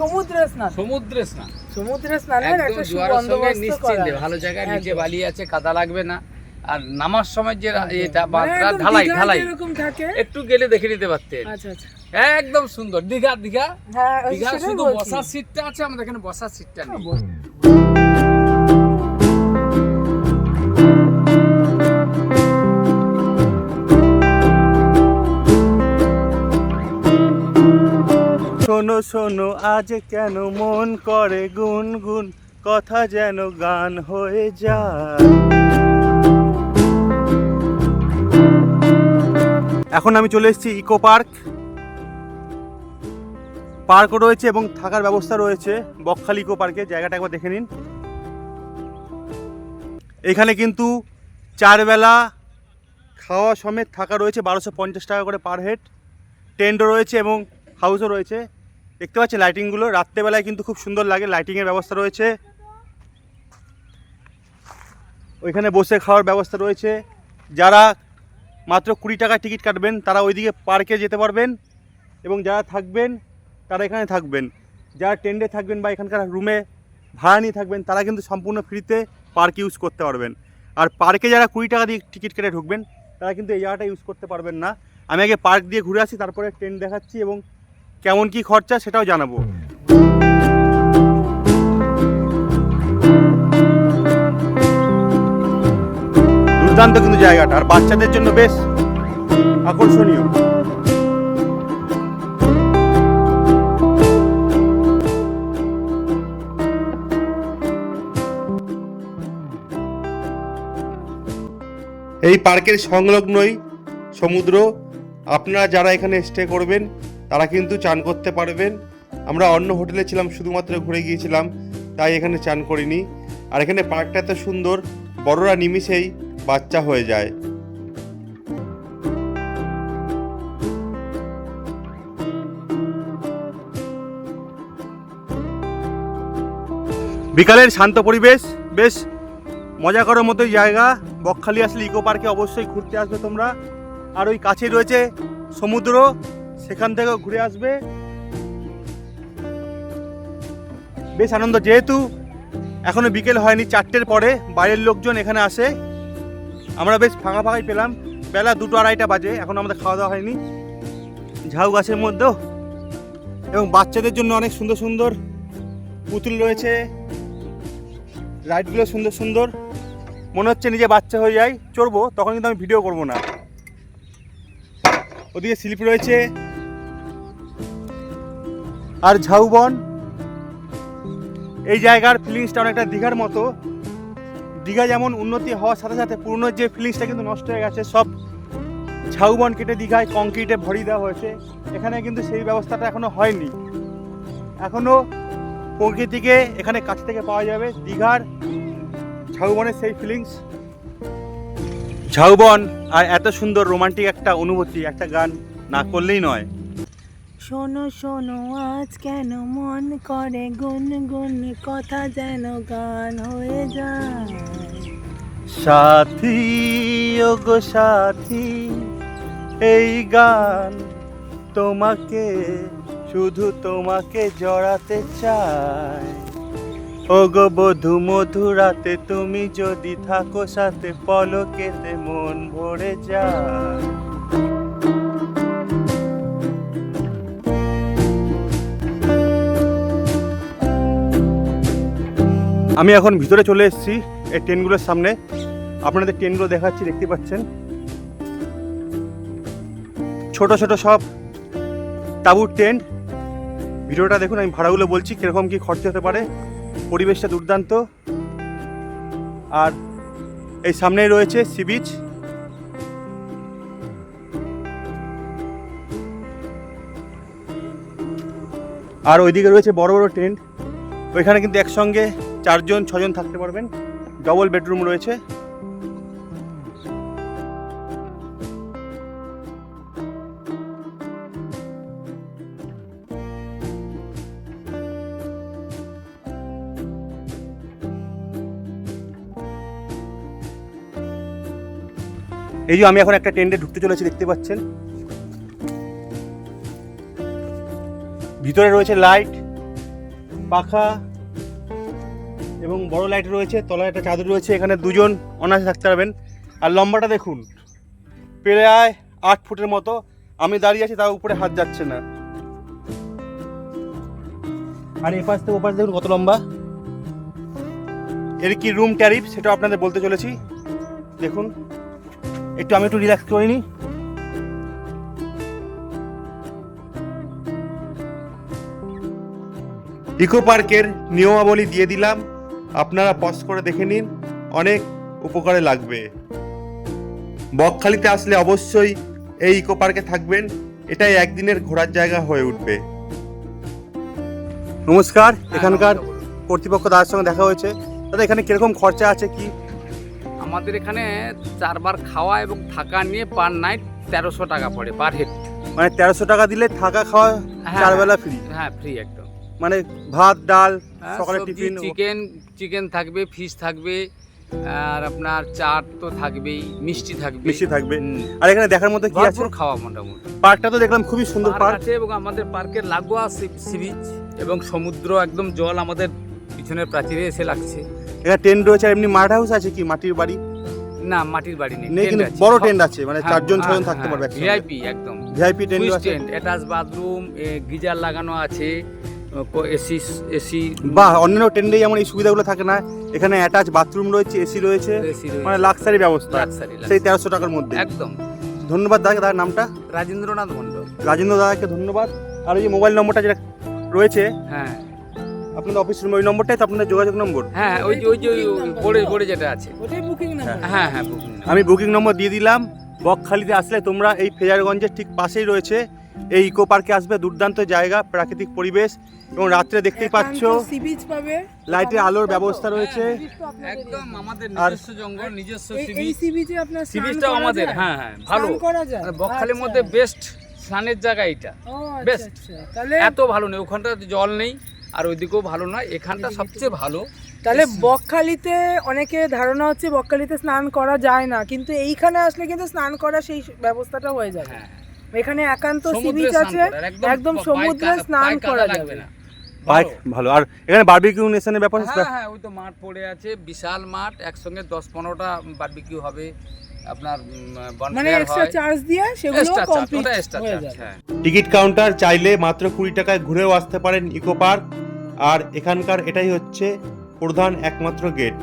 সমুদ্রে স্নান। সমুদ্রে স্নান। সমুদ্রে স্নানের একটা জোয়ারের সঙ্গে সুবন্দোবস্ত করা। নিশ্চিন্তে ভালো জায়গায় নিচে বালি আছে কাদা লাগবে না। আর নামার সময় যে এটা মানে বাঁধটা ঢালাই। ঢালাই একটু গেলে দেখে নিতে পারতেন আচ্ছা আচ্ছা। একদম সুন্দর। দীঘা দীঘা। হ্যাঁ দীঘা শুধু বসার সিটটা আছে আমাদের এখানে বসার সিটটা নেই। শোনো শোনো, আজ কেন মন করে গুনগুন? কথা যেন গান হয়ে যায়। এখন আমি চলে এসেছি ইকো পার্ক। পার্কও রয়েছে এবং থাকার ব্যবস্থা রয়েছে। বকখালি ইকো পার্কে জায়গাটা একবার দেখে নিন। এখানে কিন্তু চারবেলা খাওয়া সমেত থাকা রয়েছে বারোশো পঞ্চাশ টাকা করে পার হেড। টেন্টও রয়েছে এবং হাউসও রয়েছে। দেখতে পাচ্ছি লাইটিংগুলো রাত্রেবেলায় কিন্তু খুব সুন্দর লাগে লাইটিংয়ের ব্যবস্থা রয়েছে। ওইখানে বসে খাওয়ার ব্যবস্থা রয়েছে। যারা মাত্র কুড়ি টাকা টিকিট কাটবেন, তারা ওইদিকে পার্কে যেতে পারবেন। এবং যারা থাকবেন, তারা এখানে থাকবেন। যারা টেন্টে থাকবেন বা এখানকার রুমে ভাড়া নিয়ে থাকবেন, তারা কিন্তু সম্পূর্ণ ফ্রিতে পার্ক ইউজ করতে পারবেন। আর পার্কে যারা কুড়ি টাকা দিয়ে টিকিট কেটে ঢুকবেন, তারা কিন্তু এই জায়গাটা ইউজ করতে পারবেন না। আমি আগে পার্ক দিয়ে ঘুরে আসি, তারপরে ট্রেন দেখাচ্ছি এবং কেমন কি খরচা সেটাও জানাব। দুর্দান্ত কিন্তু জায়গাটা। আর বাচ্চাদের জন্য বেশ আকর্ষণীয়। এই পার্কের সংলগ্নই সমুদ্র। আপনারা যারা এখানে স্টে করবেন তারা কিন্তু চান করতে পারবেন। আমরা অন্য হোটেলে ছিলাম, শুধুমাত্র ঘুরে গিয়েছিলাম, তাই এখানে চান করিনি। আর এখানে পার্কটা এত সুন্দর, বড়রা নিমিষেই বাচ্চা হয়ে যায়। বিকালের শান্ত পরিবেশ, বেশ মজা করার মতোই জায়গা। বকখালি আসলে ইকো পার্কে অবশ্যই ঘুরতে আসবে তোমরা। আর ওই কাছেই রয়েছে সমুদ্র। সেখান থেকেও ঘুরে আসবে। বেশ আনন্দ, যেহেতু এখনও বিকেল হয়নি, চারটের পরে বাইরের লোকজন এখানে আসে। আমরা বেশ ফাঁকা ফাঁকাই পেলাম। বেলা দুটো আড়াইটা বাজে, এখন আমাদের খাওয়া দাওয়া হয়নি। ঝাউ গাছের মধ্যেও। এবং বাচ্চাদের জন্য অনেক সুন্দর সুন্দর পুতুল রয়েছে। রাইডগুলো সুন্দর সুন্দর। মনে হচ্ছে নিজে বাচ্চা হয়ে যায় চড়বো, তখন কিন্তু আমি ভিডিও করব না। ওদিকে স্লিপ রয়েছে। আর ঝাউবন? এই জায়গার ফিলিংসটা অনেকটা দীঘার মতো। দীঘা যেমন উন্নতি হওয়ার সাথে সাথে পুরনো যে ফিলিংসটা কিন্তু নষ্ট হয়ে গেছে, সব ঝাউবন কেটে দীঘায় কংক্রিটে ভরিয়ে দেওয়া হয়েছে। এখানে কিন্তু সেই ব্যবস্থাটা এখনও হয়নি। এখনও প্রকৃতিকে এখানে কাছ থেকে পাওয়া যাবে, দীঘার ঝাউবনের সেই ফিলিংস ঝাউবন, আর এত সুন্দর রোমান্টিক একটা অনুভূতি, একটা গান না করলেই নয়। শোনো শোনো, আজ কেন মন করে গুন গুন কথা যেন গান হয়ে যায়? সাথী গো সাথী, এই গান তোমাকে, শুধু তোমাকে জড়াতে চায় ও গো বধু, মধুরাতে তুমি যদি থাকো, সাথে পলকেতে মন ভরে যায়। আমি এখন ভিতরে চলে এসেছি এই ট্রেনগুলোর সামনে। আপনাদের ট্রেনগুলো দেখাচ্ছি, দেখতে পাচ্ছেন? ছোট ছোট সব তাঁবুর টেন্ট ভিডিওটা দেখুন, আমি ভাড়াগুলো বলছি, কীরকম কী খরচা হতে পারে। পরিবেশটা দুর্দান্ত। আর এই সামনেই রয়েছে সি বিচ। আর ওইদিকে রয়েছে বড় বড় টেন্ট ওইখানে কিন্তু একসঙ্গে চারজন, ছজন থাকতে পারবেন। ডবল বেডরুম রয়েছে। এই যে আমি এখন একটা টেন্ডে ঢুকতে চলেছি, দেখতে পাচ্ছেন। ভিতরে রয়েছে লাইট পাখা এবং বড় লাইট রয়েছে, তলায় একটা চাদর রয়েছে, এখানে দুজন অনায়াসে থাকতে পারবেন। আর লম্বাটা দেখুন, প্রায় আট ফুটের মতো। আমি দাঁড়িয়ে আছি তার উপরে হাত যাচ্ছে না। আর এপাশ থেকে ওপাশ দেখুন কত লম্বা। এর কি রুম ট্যারিফ সেটা আপনাদের বলতে চলেছি। দেখুন, একটু আমি একটু রিল্যাক্স করে নিই। ইকো পার্কের নিয়মাবলী দিয়ে দিলাম। আপনারা পজ করে দেখে নিন অনেক উপকারে লাগবে। বকখালিতে আসলে অবশ্যই এই ইকো পার্কে থাকবেন এটাই একদিনের ঘোরার জায়গা হয়ে উঠবে। নমস্কার এখানকার কর্তৃপক্ষ দাদার সঙ্গে দেখা হয়েছে। দাদা এখানে কীরকম খরচা আছে কি? আমাদের এখানে চারবার খাওয়া এবং থাকা নিয়ে পার নাইট তেরোশো টাকা পড়ে পার হেড মানে তেরোশো টাকা দিলে থাকা খাওয়া চার বেলা ফ্রি হ্যাঁ ফ্রি একদম। মানে ভাত ডাল হ্যাঁ, সকালে টিফিন চিকেন চিকেন থাকবে ফিশ থাকবে আর আপনার চাট তো থাকবেই মিষ্টি থাকবে। মিষ্টি থাকবে। আর এখানে দেখার মতো কি আছে? খাওয়া মোটামুটি। পার্কটা তো দেখলাম খুবই সুন্দর পার্ক আছে এবং আমাদের পার্কের লাগোয়া সি বিচ এবং সমুদ্র একদম জল আমাদের পিছনের প্রাচীরে এসে লাগছে। এখানে টেন্ট রয়েছে এমনি মাঠ হাউস আছে কি? মাটির বাড়ি? না মাটির বাড়ি নেই নেই কিন্তু আছে। বড় টেন্ট আছে মানে হ্যাঁ, চারজন হ্যাঁ, ছজন থাকতে পারবে ভিআইপি একদম। ভিআইপি টেন্ট আছে। টেন্ট অ্যাটাচ বাথরুম গিজার লাগানো আছে। এসি এসি বাহ অন্যান্য টেন্টে যেমন এই সুবিধাগুলো থাকে না এখানে অ্যাটাচ বাথরুম রয়েছে এসি রয়েছে মানে লাক্সারি ব্যবস্থা। সেই তেরোশো টাকার মধ্যে। একদম। ধন্যবাদ দাদা দাদার নামটা? রাজেন্দ্রনাথ মন্ডল রাজেন্দ্র দাদাকে ধন্যবাদ। আর ওই যে মোবাইল নম্বরটা যেটা রয়েছে হ্যাঁ। আপনাদের অফিস রুম ওই নম্বরটাই তো আপনাদের যোগাযোগ নম্বর হ্যাঁ ওই যে ওই যে বোর্ডে বোর্ডে যেটা আছে। ওটাই বুকিং নাম্বার হ্যাঁ হ্যাঁ বুকিং আমি বুকিং নম্বর দিয়ে দিলাম। বকখালিতে আসলে তোমরা এই ফেজারগঞ্জের ঠিক পাশেই রয়েছে। এই ইকো পার্কে আসবে দুর্দান্ত জায়গা প্রাকৃতিক পরিবেশ এবং রাত্রে দেখতেই পাচ্ছ সি বিচ পাবে। লাইটের আলোর ব্যবস্থা রয়েছে। একদম আমাদের নিজস্ব জঙ্গল নিজস্ব সি এই বিচ সি বিচে আপনার সি বিচটাও আমাদের হ্যাঁ হ্যাঁ ভালো। ভালো করা যায়। মানে বকখালির আচ্ছা। মধ্যে বেস্ট স্নানের জায়গা এটা। ও আচ্ছা। আচ্ছা। তাহলে এত ভালো নেই ওখানটাতে জল নেই আর ওইদিকেও ভালো নয় এখানটা সবচেয়ে ভালো। তাহলে বকখালিতে অনেকে ধারণা হচ্ছে বকখালিতে স্নান করা যায় না কিন্তু এইখানে আসলে কিন্তু স্নান করা সেই ব্যবস্থাটা হয়ে যাবে। হ্যাঁ। এখানে একান্ত সি সমুদ্রে বিচ আছে একদম সমুদ্রে স্নান করা লাগবে যাবে না। বাইক ভালো। আর এখানে বারবিকিউ নেশনের ব্যাপার হ্যাঁ হ্যাঁ ওই তো মাঠ পড়ে আছে বিশাল মাঠ একসঙ্গে দশ পনেরোটা বারবিকিউ হবে আপনার মানে এক্সট্রা চার্জ দিয়ে সেগুলো কমপ্লিট হয়ে চার্জ হ্যাঁ। টিকিট কাউন্টার চাইলে মাত্র কুড়ি টাকায় ঘুরেও আসতে পারেন ইকো পার্ক আর এখানকার এটাই হচ্ছে প্রধান একমাত্র গেট